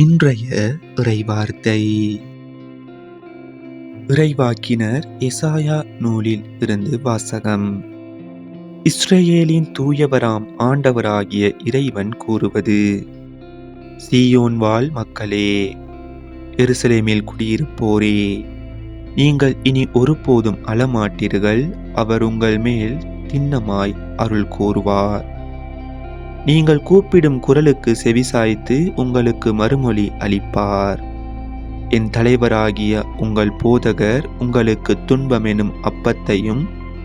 இன்றைய இறைவார்த்தை. இறைவாக்கினர் எசாயா நூலில் இருந்து வாசகம். இஸ்ரேலின் தூயவராம் ஆண்டவராகிய இறைவன் கூறுவது சீயோன் வாழ் மக்களே எருசலேமில் குடியிருப்போரே நீங்கள் இனி ஒருபோதும் அழமாட்டீர்கள் அவர் உங்கள் மேல் திண்ணமாய் அருள் கூறுவார். நீங்கள் கூப்பிடும் குரலுக்கு செவிசாய்த்து உங்களுக்கு மறுமொழி அளிப்பார். என் தலைவராகிய உங்கள் போதகர் உங்களுக்கு துன்பமெனும் அப்பத்தையும்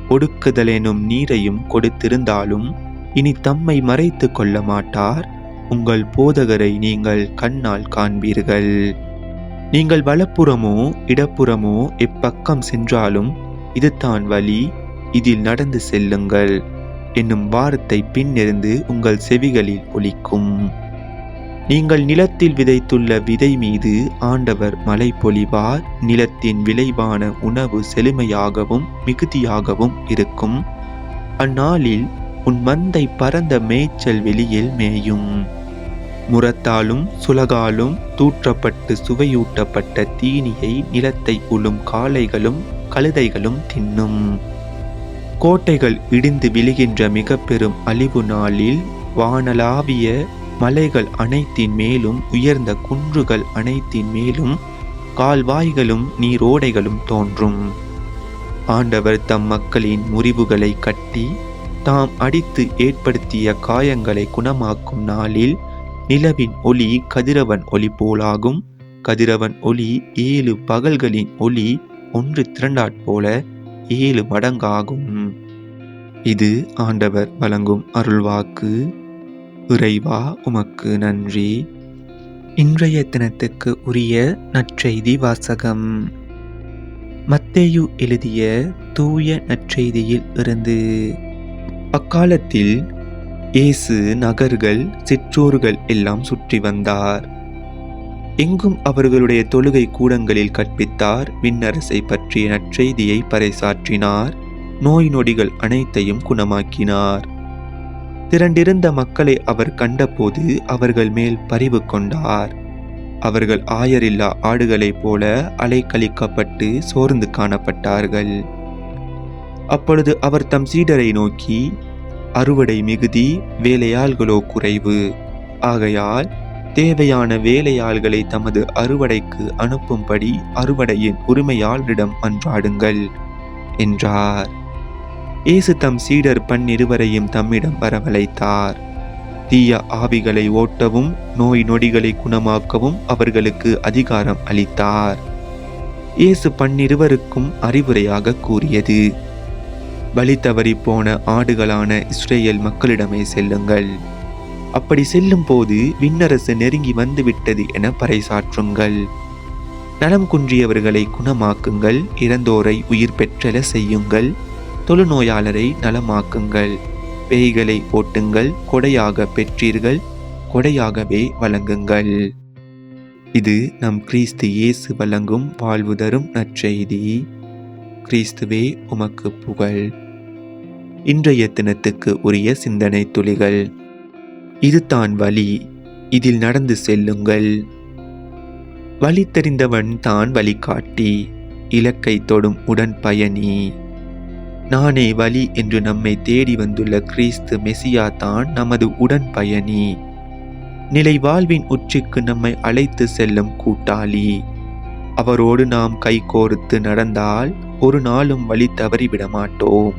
ஒடுக்குதலெனும் நீரையும் கொடுத்திருந்தாலும் இனி தம்மை மறைத்து கொள்ள மாட்டார். உங்கள் போதகரை நீங்கள் கண்ணால் காண்பீர்கள். நீங்கள் வலப்புறமோ இடப்புறமோ எப்பக்கம் சென்றாலும் இதுதான் வழி இதில் நடந்து செல்லுங்கள். என்னும் வார்த்தை பின்னிருந்து உங்கள் செவிகளில் ஒலிக்கும். நீங்கள் நிலத்தில் விதைத்துள்ள விதை மீது ஆண்டவர் மலை பொழிவார். நிலத்தின் விளைவான உணவு செழுமையாகவும் மிகுதியாகவும் இருக்கும். அந்நாளில் உன் மந்தை பரந்த மேய்ச்சல் வெளியில் மேயும். முரத்தாலும் சுலகாலும் தூற்றப்பட்டு சுவையூட்டப்பட்ட தீனியை நிலத்தை உழும் காளைகளும் கழுதைகளும் தின்னும். கோட்டைகள் இடிந்து விழுகின்ற மிக பெரும் அழிவு நாளில் வானலாவிய மலைகள் அனைத்தின் மேலும் உயர்ந்த குன்றுகள் அனைத்தின் மேலும் கால்வாய்களும் நீரோடைகளும் தோன்றும். ஆண்டவர் தம் மக்களின் முறிவுகளை கட்டி தாம் அடித்து ஏற்படுத்திய காயங்களை குணமாக்கும் நாளில் நிலவின் ஒளி கதிரவன் ஒளி போலாகும். கதிரவன் ஒளி ஏழு பகல்களின் ஒளி ஒன்று திரண்டாற்போல ஏழு மடங்காகும். இது ஆண்டவர் வழங்கும் அருள்வாக்கு. இறைவா உமக்கு நன்றி. இன்றைய தினத்துக்கு உரிய நற்செய்தி வாசகம். மத்தேயு எழுதிய தூய நற்செய்தியில் இருந்து அக்காலத்தில் இயேசு நகர்கள் சிற்றூர்கள் எல்லாம் சுற்றி வந்தார். எங்கும் அவர்களுடைய தொழுகை கூடங்களில் கற்பித்தார் விண்ணரசை பற்றிய நற்செய்தியை பறைசாற்றினார் நோய் நொடிகள் அனைத்தையும் குணமாக்கினார். திரண்டிருந்த மக்களை அவர் கண்டபோது அவர்கள் மேல் பரிவு கொண்டார். அவர்கள் ஆயரில்லா ஆடுகளைப் போல அலைக்கழிக்கப்பட்டு சோர்ந்து காணப்பட்டார்கள். அப்பொழுது அவர் தம் சீடரை நோக்கி அறுவடை மிகுதி வேலையாள்களோ குறைவு. ஆகையால் தேவையான வேலையாள்களை தமது அறுவடைக்கு அனுப்பும்படி அறுவடையின் உரிமையாளரிடம் அன்றாடுங்கள் என்றார். இயேசு தம் சீடர் பன்னிருவரையும் தம்மிடம் வரவழைத்தார். தீய ஆவிகளை ஓட்டவும் நோய் நொடிகளை குணமாக்கவும் அவர்களுக்கு அதிகாரம் அளித்தார். இயேசு பன்னிருவருக்கும் அறிவுரையாக கூறியது வழி தவறி போன ஆடுகளான இஸ்ரேல் மக்களிடமே செல்லுங்கள். அப்படி செல்லும் போது விண்ணரசு நெருங்கி வந்துவிட்டது என பறைசாற்றுங்கள். நலம் குன்றியவர்களை குணமாக்குங்கள். இறந்தோரை உயிர் பெற்றல செய்யுங்கள். தொழுநோயாளரை நலமாக்குங்கள். பேய்களை ஓட்டுங்கள். கொடையாக பெற்றீர்கள். கொடையாகவே வழங்குங்கள். இது நம் கிறிஸ்து இயேசு வழங்கும் வாழ்வு தரும் நற்செய்தி. கிறிஸ்துவே உமக்கு புகழ். இன்றைய தினத்துக்கு உரிய சிந்தனை துளிகள். இது தான் வழி. இதில் நடந்து செல்லுங்கள். வழி தெரிந்தவன் தான் வழிகாட்டி இலக்கை தொடும் உடன் பயணி நானே வழி என்று நம்மை தேடி வந்துள்ள கிறிஸ்து மெசியா தான் நமது உடன் பயணி நிலை வாழ்வின் உச்சிக்கு நம்மை அழைத்து செல்லும் கூட்டாளி. அவரோடு நாம் கைகோர்த்து நடந்தால் ஒரு நாளும் வழி தவறிவிட மாட்டோம்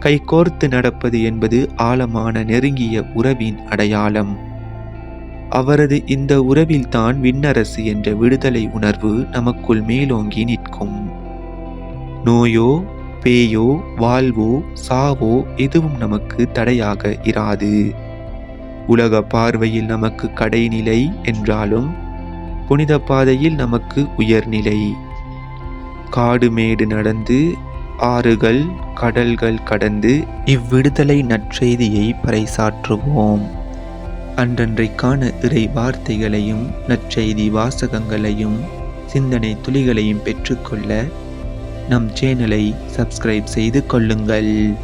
கைகோர்த்து நடப்பது என்பது ஆழமான நெருங்கிய உறவின் அடையாளம். அவரது இந்த உறவில்தான் விண்ணரசு என்ற விடுதலை உணர்வு நமக்குள் மேலோங்கி நிற்கும். நோயோ பேயோ வாழ்வோ சாவோ எதுவும் நமக்கு தடையாக இராது. உலக பார்வையில் நமக்கு கடைநிலை என்றாலும் புனித பாதையில் நமக்கு உயர்நிலை. காடு மேடு நடந்து ஆறுகள் கடல்கள் கடந்து இவ்விடுதலை நற்செய்தியை பறைசாற்றுவோம். அன்றன்றைக்கான இறை வார்த்தைகளையும் நற்செய்தி வாசகங்களையும் சிந்தனை துளிகளையும் பெற்றுக்கொள்ள நம் சேனலை சப்ஸ்கிரைப் செய்து கொள்ளுங்கள்.